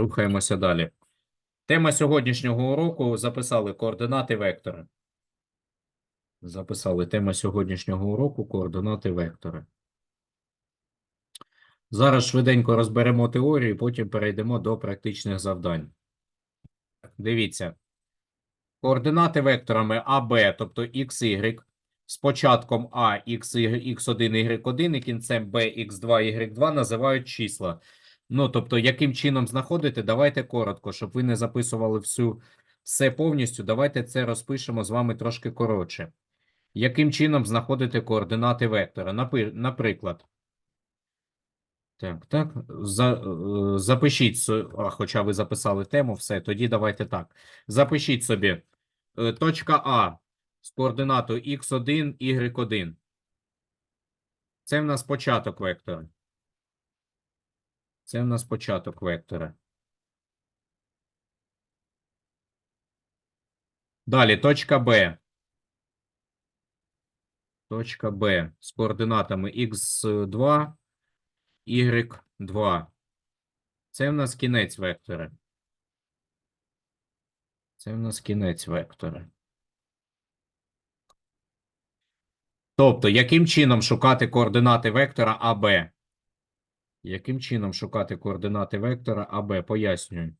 Рухаємося далі. Тема сьогоднішнього уроку записали координати вектора. Записали тема сьогоднішнього уроку координати вектора. Зараз швиденько розберемо теорію, потім перейдемо до практичних завдань. Дивіться. Координати векторами АБ, тобто XY, з початком А, X, X1, Y1 і кінцем B, X2, Y2 називають числа. Ну, тобто, яким чином знаходити, давайте коротко, щоб ви не записували всю, все повністю. Давайте це розпишемо з вами трошки коротше. Яким чином знаходити координати вектора? Наприклад. Так, так. За, е, запишіть, а, хоча ви записали тему, все, тоді давайте так. Запишіть собі е, точка А з координатою x1, y1. Це в нас початок вектора. Це в нас початок вектора. Далі точка Б. Точка Б з координатами x2, y2. Це в нас кінець вектора. Це в нас кінець вектора. Тобто, яким чином шукати координати вектора АБ? Яким чином шукати координати вектора АБ? Пояснюю.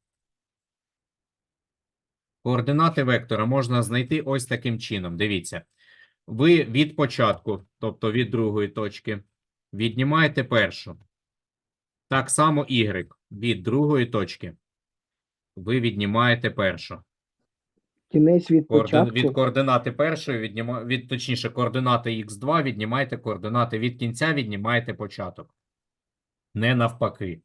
Координати вектора можна знайти ось таким чином. Дивіться. Ви від початку, тобто від другої точки, віднімаєте першу. Так само y від другої точки. Ви віднімаєте першу. Кінець від Координ... початку. Від координати першої відніма... від, точніше, координати х2 віднімаєте координати від кінця, віднімаєте початок. Не навпаки.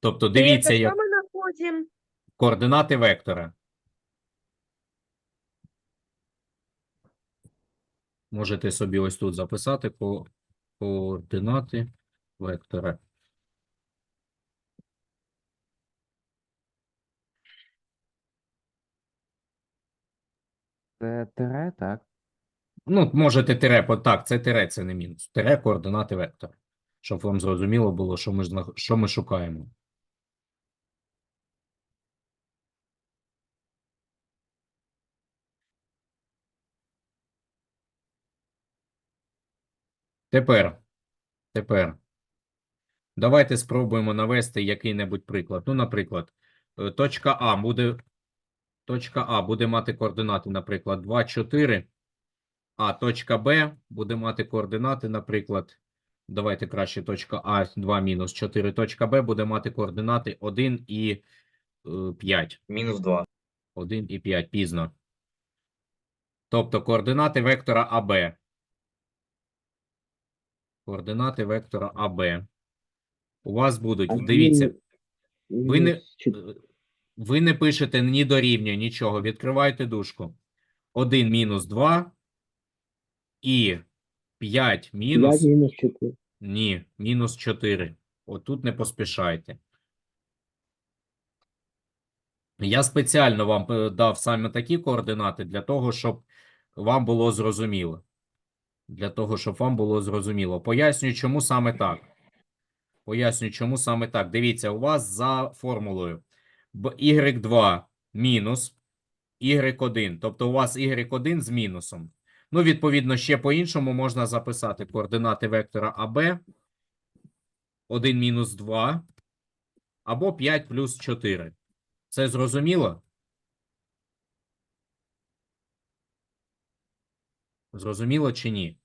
Тобто, дивіться, як что мы находим? координати вектора. Можете собі ось тут записати по координати вектора. Це тире, так? Ну, можете тире, так, це тире, це не мінус. Тире координати вектора. Щоб вам зрозуміло було, що ми, що ми шукаємо. Тепер, тепер. Давайте спробуємо навести який-небудь приклад. Ну, наприклад, е, точка А буде, точка А буде мати координати, наприклад, 2, 4, а точка Б буде мати координати, наприклад, давайте краще точка А 2 мінус 4, точка Б буде мати координати 1 і е, 5. Мінус 2. 1 і 5 пізно. Тобто координати вектора АБ. Координати вектора АБ. У вас будуть, Один дивіться, ви не, е, ви не пишете ні дорівнює, нічого. Відкривайте дужку. 1 мінус 2 і 5 мінус, п'ять мінус 4. ні, мінус 4. Отут не поспішайте. Я спеціально вам дав саме такі координати для того, щоб вам було зрозуміло. Для того, щоб вам було зрозуміло. Пояснюю, чому саме так. Пояснюю, чому саме так. Дивіться, у вас за формулою y2 мінус y1. Тобто у вас y1 з мінусом. Ну, відповідно, ще по-іншому можна записати координати вектора АБ 1 мінус 2 або 5 плюс 4. Це зрозуміло? Зрозуміло чи ні?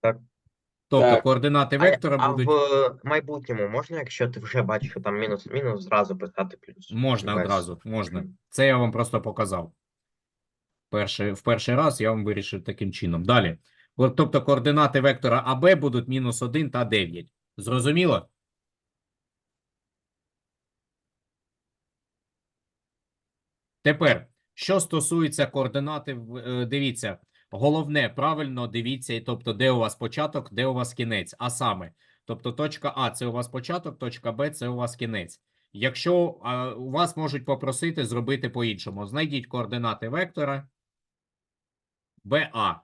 Так. Тобто Так. координати вектора а будуть в майбутньому можна, якщо ти вже бачиш, що там мінус мінус, зразу писати плюс? можна одразу, можна. Це я вам просто показав. Перший, в перший раз я вам вирішив таким чином. Далі. Тобто координати вектора АБ будуть мінус 1 та 9. Зрозуміло? Тепер, що стосується координати, е, дивіться, головне, правильно дивіться, і тобто, де у вас початок, де у вас кінець. А саме, тобто точка А це у вас початок, точка Б це у вас кінець. Якщо а, у вас можуть попросити зробити по-іншому, знайдіть координати вектора БА.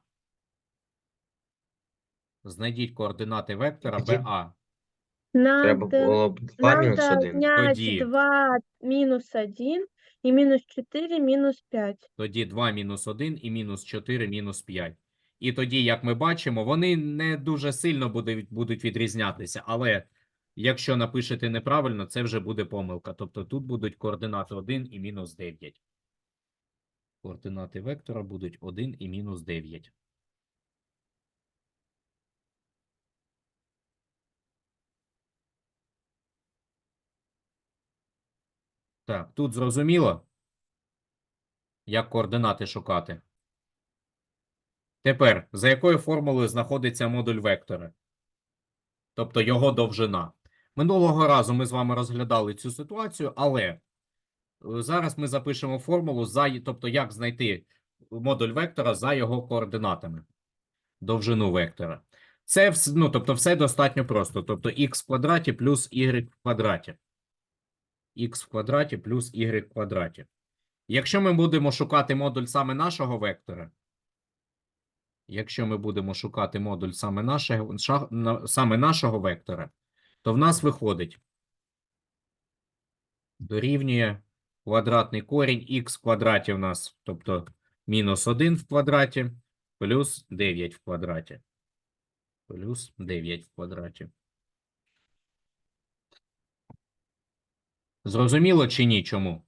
Знайдіть координати вектора Які? БА. Треба Надо, було б 2 мінус надо 1. отнять Тоді. 2 минус 1 и минус 4 минус 5. Тоді 2 мінус 1 і мінус 4 мінус 5. І тоді, як ми бачимо, вони не дуже сильно будуть, будуть відрізнятися. Але якщо напишете неправильно, це вже буде помилка. Тобто тут будуть координати 1 і мінус 9. Координати вектора будуть 1 і мінус 9. Так, тут зрозуміло, як координати шукати. Тепер, за якою формулою знаходиться модуль вектора? Тобто його довжина. Минулого разу ми з вами розглядали цю ситуацію, але зараз ми запишемо формулу, за, тобто як знайти модуль вектора за його координатами. Довжину вектора. Це ну, тобто все достатньо просто. Тобто х в квадраті плюс y в квадраті. х в квадраті плюс y в квадраті. Якщо ми будемо шукати модуль саме нашого вектора, якщо ми будемо шукати модуль саме нашого, саме нашого вектора, то в нас виходить дорівнює квадратний корінь х в квадраті в нас, тобто мінус 1 в квадраті, плюс 9 в квадраті. Плюс 9 в квадраті. Зрозуміло чи ні? Чому?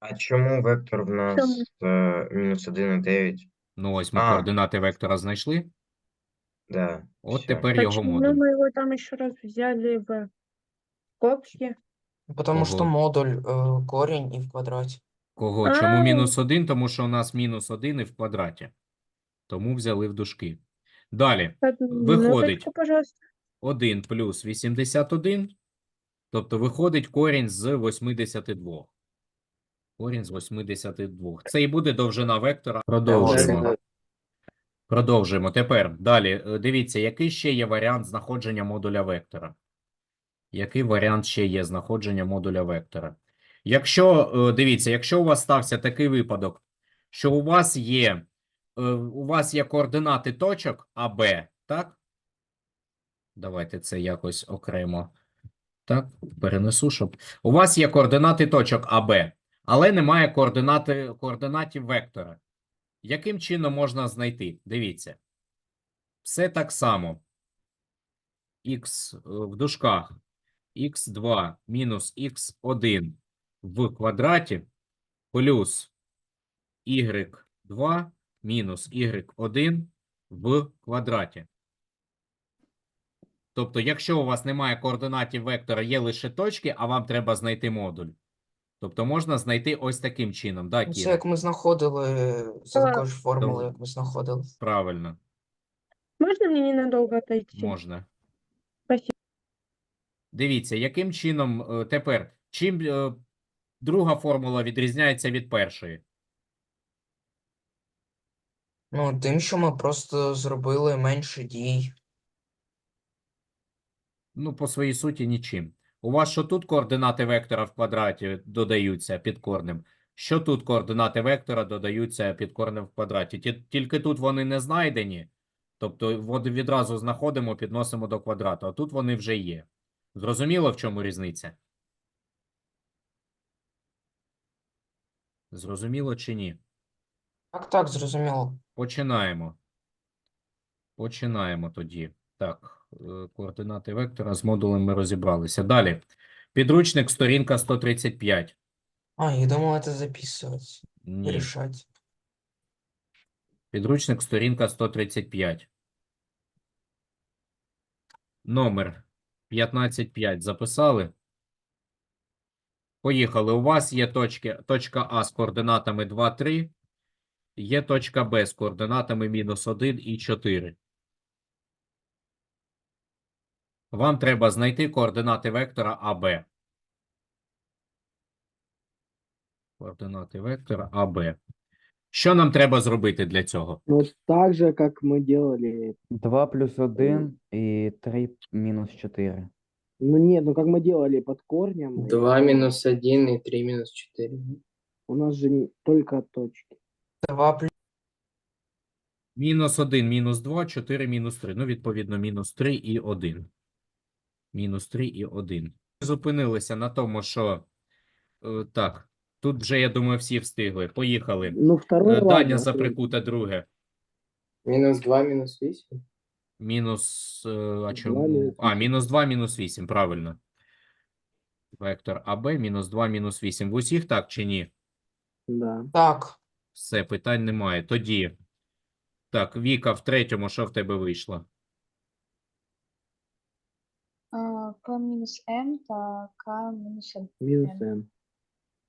А чому вектор в нас е, мінус 1 і 9? Ну, ось ми А. координати вектора знайшли. Да, От всё. тепер його Почему модуль. мы его там еще раз взяли в скобки? Потому что Ого. модуль э, корень и в квадрате. Кого? Чому мінус 1? Тому що у нас мінус 1 і в квадраті. Тому взяли в дужки. Далі. Виходить. минуточку, пожалуйста. 1 плюс 81. Тобто виходить корінь з 82. Корінь з 82. Це і буде довжина вектора. Продовжуємо. Продовжуємо. Тепер далі. Е, Дивіться, який ще є варіант знаходження модуля вектора? Який варіант ще є знаходження модуля вектора? Якщо, е, дивіться, якщо у вас стався такий випадок, що у вас є, е, у вас є координати точок АБ, так? Давайте це якось окремо. Так, перенесу, щоб. У вас є координати точок АБ, але немає координати, координатів вектора. Яким чином можна знайти? Дивіться. Все так само. Х в дужках х2 мінус х1 в квадраті плюс y2 мінус y1 в квадраті. Тобто, якщо у вас немає координатів вектора, є лише точки, а вам треба знайти модуль. Тобто можна знайти ось таким чином. Да, Ну, Це Кіра? як ми знаходили, це Так. також формула, як ми знаходили. Правильно, Можно мне ненадолго отойти? можна. Дивіться, яким чином е, тепер, чим е, друга формула відрізняється від першої? Ну, тим, що ми просто зробили менше дій. Ну, по своїй суті, нічим. У вас що тут координати вектора в квадраті додаються під корнем, що тут координати вектора додаються під корнем в квадраті. Тільки тут вони не знайдені, тобто відразу знаходимо, підносимо до квадрату, а тут вони вже є. Зрозуміло, в чому різниця? Зрозуміло чи ні? Так, так, зрозуміло. Починаємо. Починаємо тоді. Так, е, координати вектора з модулем ми розібралися. Далі. Підручник, сторінка 135. А, я думал, это записывать, Ні. решать. Підручник, сторінка 135. Номер 155 записали. Поїхали. У вас є точки, точка А з координатами 2, 3. Є точка Б з координатами мінус 1 і 4. Вам треба знайти координати вектора АБ. Координати вектора АБ. Що нам треба зробити для цього? Вот так же, как мы делали. 2 плюс 1 и 3 минус 4. Ну нет, ну как мы делали под корнем. 2 минус 1 и 3 минус 4. У нас же не- только точки. 2 плюс Мінус 1, мінус 2, 4, мінус 3. Ну, відповідно, мінус 3 і 1. мінус 3 і 1. Зупинилися на тому, що е, так, тут вже, я думаю, всі встигли. Поїхали. Ну, второй Е, Даня а заприкуте друге. Мінус 2, мінус 8. Мінус, е, а чому? мінус А, мінус 2, мінус 8, правильно. Вектор АБ, мінус 2, мінус 8. В усіх так чи ні? Да. Так, Все, питань немає. Тоді. Так, Віка, в третьому, що в тебе вийшло? К мінус М та К мінус Н. Минус М.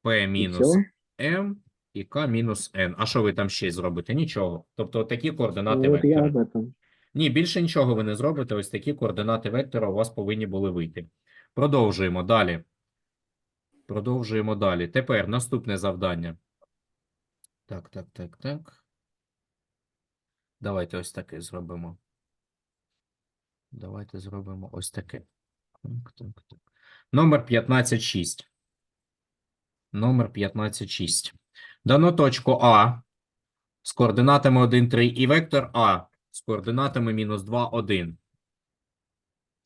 P мінус? M і K мінус N. А що ви там ще зробите? Нічого. Тобто такі координати Ну, вектора. Ні, більше нічого ви не зробите. Ось такі координати вектора у вас повинні були вийти. Продовжуємо далі. Продовжуємо далі. Тепер наступне завдання. Так, так, так, так. Давайте ось таке зробимо. Давайте зробимо ось таке. Так, так, так. Номер 15.6. Номер 15.6. Дано точку А з координатами 1, 3 і вектор А з координатами мінус 2, 1.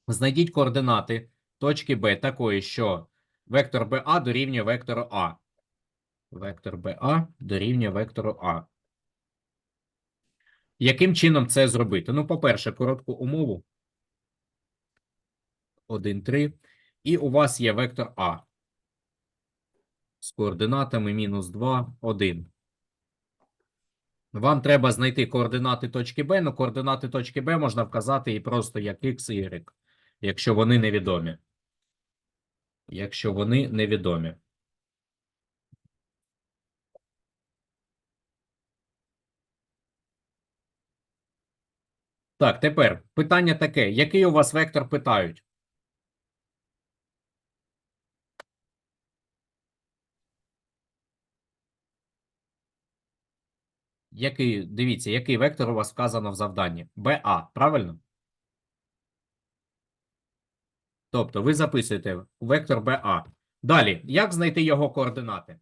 Знайдіть координати точки Б такої, що вектор БА дорівнює вектору А. Вектор БА дорівнює вектору А. Яким чином це зробити? Ну, по-перше, коротку умову. 1, 3. І у вас є вектор А з координатами мінус 2, 1. Вам треба знайти координати точки Б, але координати точки Б можна вказати і просто як X, Y, якщо вони невідомі. Якщо вони невідомі. Так, тепер питання таке. Який у вас вектор питають? Який, дивіться, який вектор у вас вказано в завданні? БА, правильно? Тобто ви записуєте вектор БА. Далі, як знайти його координати?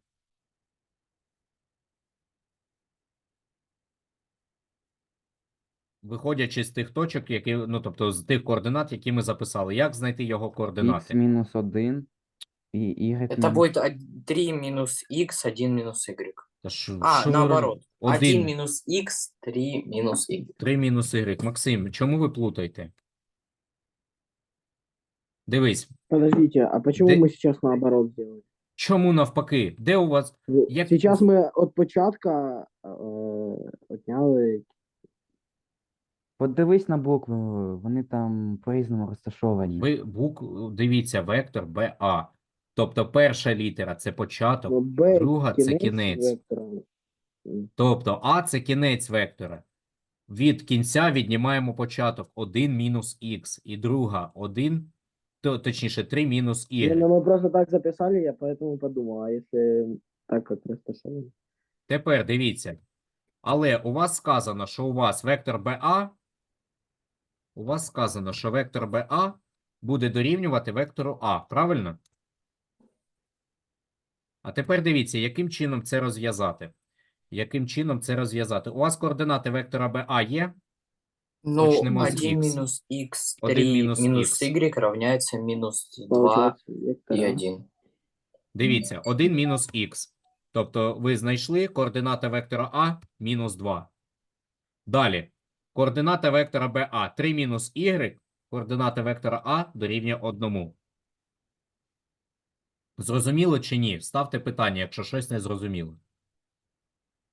Виходячи з тих точок, які, ну, тобто з тих координат, які ми записали, як знайти його Х координати? мінус 1 і Y это мінус... будет 3 минус X, 1 минус Y. Та що- А, що ви наоборот. робите? 1 Один, минус X, 3 минус Y. 3 мінус Y. Максим, чому ви плутаєте? Дивись, Подождите, а почему Ты- мы сейчас наоборот делаем? чому навпаки? Де у вас Вы- Як- Сейчас мы от початка э, отняли. Подивись на букви, вони там по-різному розташовані. Ви бук, дивіться, вектор БА. Тобто перша літера це початок, Б друга це кінець. вектора. Тобто А це кінець вектора. Від кінця віднімаємо початок 1 мінус х, і друга 1, то, точніше 3 мінус y. ну мы просто так записали, я поэтому подумал, а если так вот расташовали? Тепер дивіться. Але у вас сказано, що у вас вектор БА, у вас сказано, що вектор БА буде дорівнювати вектору А, правильно? А тепер дивіться, яким чином це розв'язати. Яким чином це розв'язати? У вас координати вектора БА є? Ну, Начнем с 1 X. минус X, 1 3 минус минус X. Y равняется минус 2 Получается, вектора. 1. Дивіться, 1 мінус х. Тобто ви знайшли координата вектора А мінус 2. Далі. Координата вектора БА 3 мінус y, координата вектора А дорівнює 1. Зрозуміло чи ні? Ставте питання, якщо щось не зрозуміло.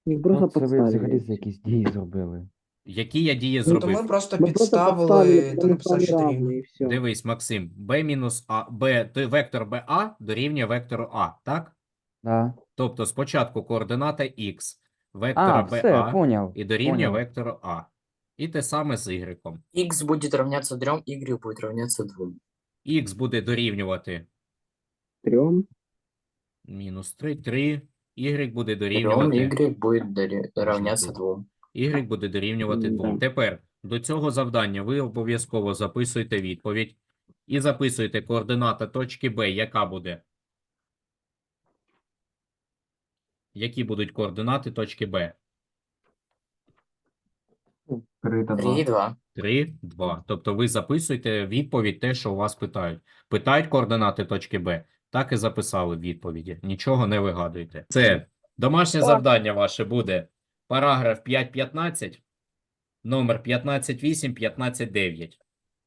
Их просто Ну, це ви взагалі подставили. за якісь дії зробили. Які я дії Ну, то зробив? мы просто Мы просто подставили, подставили, то потому что написали они 4. равные, и все. Дивись, Максим, b мінус А, b, то вектор БА дорівнює вектору А, так? Да. Тобто спочатку координата х, А, вектора все, БА поняв. і дорівнює поняв. вектору А. І те саме з y. X будет равняться 3, Y будет равняться 2. Х буде дорівнювати Трем. мінус 3, 3. Y буде 3, дорівнювати, Y будет дари- равняться тут. 2. y буде дорівнювати 2. М-да. Тепер до цього завдання ви обов'язково записуєте відповідь і записуєте координата точки Б, яка буде? Які будуть координати точки Б? 3 и 2. 3, 2. Тобто ви записуєте відповідь те, що у вас питають. Питають координати точки Б, так і записали в відповіді. Нічого не вигадуйте. Це домашнє завдання ваше буде параграф 5.15, номер 15.8, 15.9.